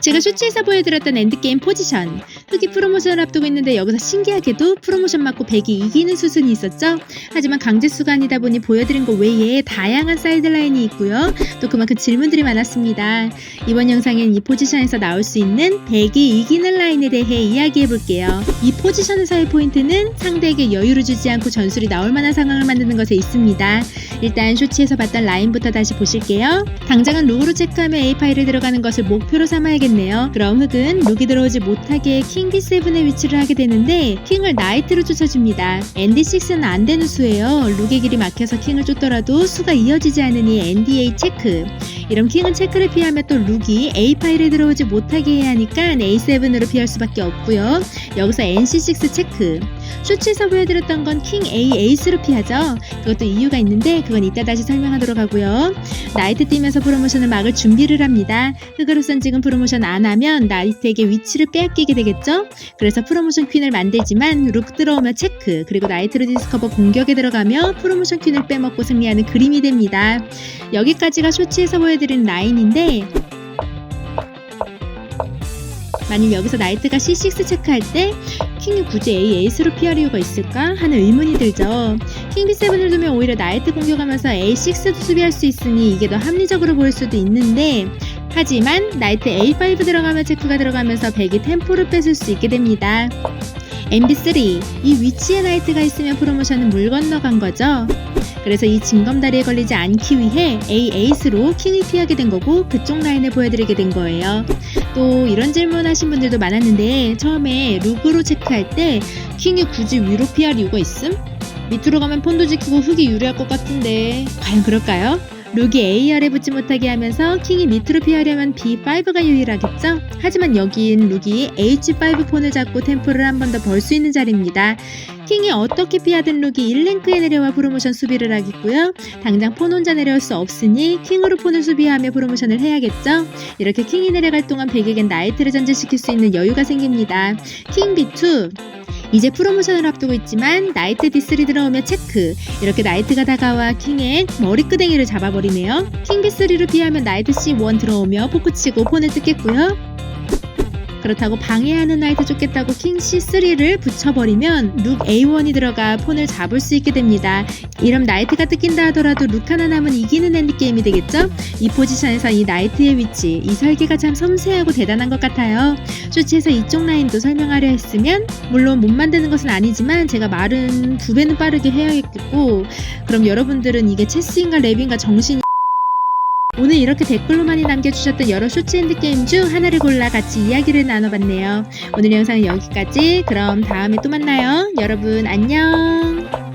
제가 쇼츠에서 보여드렸던 엔드게임 포지션 흑이 프로모션을 앞두고 있는데 여기서 신기하게도 프로모션 맞고 백이 이기는 수순이 있었죠? 하지만 강제수가 아니다 보니 보여드린 것 외에 다양한 사이드라인이 있고요. 또 그만큼 질문들이 많았습니다. 이번 영상엔 이 포지션에서 나올 수 있는 백이 이기는 라인에 대해 이야기해 볼게요. 이 포지션에서의 포인트는 상대에게 여유를 주지 않고 전술이 나올 만한 상황을 만드는 것에 있습니다 일단 쇼츠에서 봤던 라인부터 다시 보실게요 당장은 룩으로 체크하면 A 파일에 들어가는 것을 목표로 삼아야겠네요. 그럼 흑은 룩이 들어오지 못하게 킹 B7의 위치를 하게 되는데 킹을 나이트로 쫓아줍니다. ND6는 안 되는 수예요. 룩의 길이 막혀서 킹을 쫓더라도 수가 이어지지 않으니 NDA 체크. 이런 킹은 체크를 피하면 또 룩이 A 파일에 들어오지 못하게 해야 하니까 A7으로 피할 수밖에 없고요. 여기서 NC6 체크. 쇼츠에서 보여드렸던 건 킹 A 에이스로 피하죠. 그것도 이유가 있는데 그건 이따 다시 설명하도록 하고요. 나이트 뛰면서 프로모션을 막을 준비를 합니다. 흑으로선 지금 프로모션 안 하면 나이트에게 위치를 빼앗기게 되겠죠? 그래서 프로모션 퀸을 만들지만 룩 들어오면 체크 그리고 나이트로 디스커버 공격에 들어가며 프로모션 퀸을 빼먹고 승리하는 그림이 됩니다. 여기까지가 쇼츠에서 보여드린 라인인데 만약 여기서 나이트가 C6 체크할 때 킹이 굳이 A 에이스로 피할 이유가 있을까 하는 의문이 들죠. 킹 B7을 두면 오히려 나이트 공격하면서 A6도 수비할 수 있으니 이게 더 합리적으로 보일 수도 있는데 하지만 나이트 A5 들어가면 체크가 들어가면서 백이 템포를 뺏을 수 있게 됩니다. MB3 이 위치에 나이트가 있으면 프로모션은 물 건너간 거죠. 그래서 이 징검다리에 걸리지 않기 위해 A 에이스로 킹을 피하게 된 거고 그쪽 라인을 보여드리게 된 거예요. 또 이런 질문 하신 분들도 많았는데 처음에 룩으로 체크할 때 킹이 굳이 위로 피할 이유가 있음? 밑으로 가면 폰도 지키고 흑이 유리할 것 같은데 과연 그럴까요? 룩이 AR에 붙지 못하게 하면서 킹이 밑으로 피하려면 B5가 유일하겠죠? 하지만 여긴 룩이 H5 폰을 잡고 템포를 한 번 더 벌 수 있는 자리입니다. 킹이 어떻게 피하든 룩이 1랭크에 내려와 프로모션 수비를 하겠고요. 당장 폰 혼자 내려올 수 없으니 킹으로 폰을 수비하며 프로모션을 해야겠죠? 이렇게 킹이 내려갈 동안 백에겐 나이트를 전제시킬 수 있는 여유가 생깁니다. 킹 B2 이제 프로모션을 앞두고 있지만 나이트 D3 들어오면 체크. 이렇게 나이트가 다가와 킹의 머리끄댕이를 잡아버리네요. 킹 B3로 피하면 나이트 C1 들어오며 포크치고 폰을 뜯겠고요 그렇다고 방해하는 나이트 쫓겠다고 킹 C3를 붙여버리면 룩 A1이 들어가 폰을 잡을 수 있게 됩니다. 이럼 나이트가 뜯긴다 하더라도 룩 하나 남은 이기는 엔드게임이 되겠죠? 이 포지션에서 이 나이트의 위치, 이 설계가 참 섬세하고 대단한 것 같아요. 쇼츠에서 이쪽 라인도 설명하려 했으면 물론 못 만드는 것은 아니지만 제가 말은 두 배는 빠르게 해야겠고 그럼 여러분들은 이게 체스인가 랩인가 정신이 오늘 이렇게 댓글로 많이 남겨주셨던 여러 쇼츠 핸드게임 중 하나를 골라 같이 이야기를 나눠봤네요. 오늘 영상은 여기까지. 그럼 다음에 또 만나요. 여러분 안녕.